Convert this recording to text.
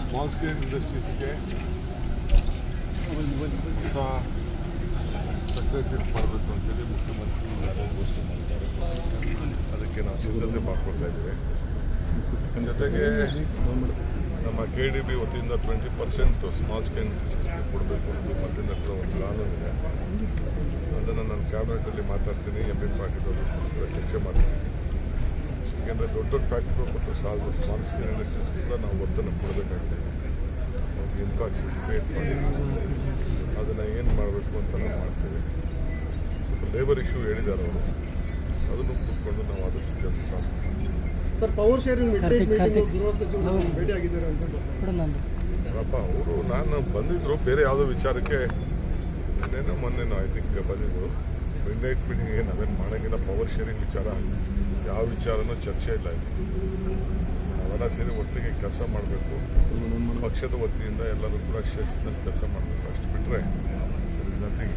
Small scale ಇಂಡಸ್ಟ್ರೀಸ್ಗೆ ಹೊಸ secretary ಮಾಡಬೇಕು ಅಂತೇಳಿ ಮುಖ್ಯಮಂತ್ರಿ ಅದಕ್ಕೆ ನಾವು ಸಿದ್ಧತೆ ಮಾಡಿಕೊಡ್ತಾ ಇದ್ದೇವೆ ಜೊತೆಗೆ ನಮ್ಮ ಕೆ ಡಿ ಬಿ ವತಿಯಿಂದ ಟ್ವೆಂಟಿ ಪರ್ಸೆಂಟ್ ಸ್ಮಾಲ್ ಸ್ಕೇಲ್ ಇಂಡಸ್ಟ್ರೀಸ್ಗೆ ಕೊಡಬೇಕು ಅಂತ ಹತ್ರ ಒಂದು ಕಾನೂನು ಇದೆ ಅದನ್ನು ನಾನು ಕ್ಯಾಬಿನೆಟಲ್ಲಿ ಮಾತಾಡ್ತೀನಿ ಎಂ ಪಿ ಪಾಟೀಲ್ ಅವರು ಚರ್ಚೆ ಮಾಡ್ತೀನಿ ಯಾಕೆಂದರೆ ದೊಡ್ಡ ದೊಡ್ಡ ಫ್ಯಾಕ್ಟ್ರಿಗಳು ಮತ್ತು ಸಾಲ ಸ್ಪಾನ್ಸರ್ ಇಂಡಸ್ಟ್ರೀಸ್ ಕೂಡ ನಾವು ಒತ್ತನ್ನು ಕೊಡಬೇಕಾಗ್ತದೆ. ಅವ್ರಿಗೆ ಇಂಪಾಕ್ಸ್ ಕ್ರಿಯೇಟ್ ಮಾಡಿ ಅದನ್ನು ಏನು ಮಾಡಬೇಕು ಅಂತ ನಾವು ಮಾಡ್ತೇವೆ. ಸ್ವಲ್ಪ ಲೇಬರ್ ಇಶ್ಯೂ ಹೇಳಿದ್ದಾರೆ ಅವರು. ಅದನ್ನು ಕೂತ್ಕೊಂಡು ನಾವು ಆದಷ್ಟು ಜಲ್ದಿ ಸಾಲ್ವ್ ಸರ್ ಪವರ್ ಶೇರಿಂಗ್. ಗೃಹ ಸಚಿವರು ಭೇಟಿ ಆಗಿದ್ದಾರೆ ಅಂತ ಅಪ್ಪ ಅವರು ನಾನು ಬಂದಿದ್ರು ಬೇರೆ ಯಾವುದೋ ವಿಚಾರಕ್ಕೆ ನಿನ್ನೆನೋ ಮೊನ್ನೆನೋ ಐ ಥಿಂಕ್ ಬಂದಿದ್ರು. ಮೀಟಿಂಗ್ ಏನು ಅದೇನು ಮಾಡೋಂಗಿಲ್ಲ ಪವರ್ ಶೇರಿಂಗ್ ವಿಚಾರ. ಯಾವ ವಿಚಾರನೂ ಚರ್ಚೆ ಇಲ್ಲ ಇಲ್ಲಿ ನಾವೆಲ್ಲ ಸೇರಿ ಒಟ್ಟಿಗೆ ಕೆಲಸ ಮಾಡಬೇಕು ಪಕ್ಷದ ವತಿಯಿಂದ ಎಲ್ಲರೂ ಕೂಡ ಶಿಸ್ತಿನಲ್ಲಿ ಕೆಲಸ ಮಾಡಬೇಕು ಅಷ್ಟು ಬಿಟ್ಟರೆ ನಥಿಂಗ್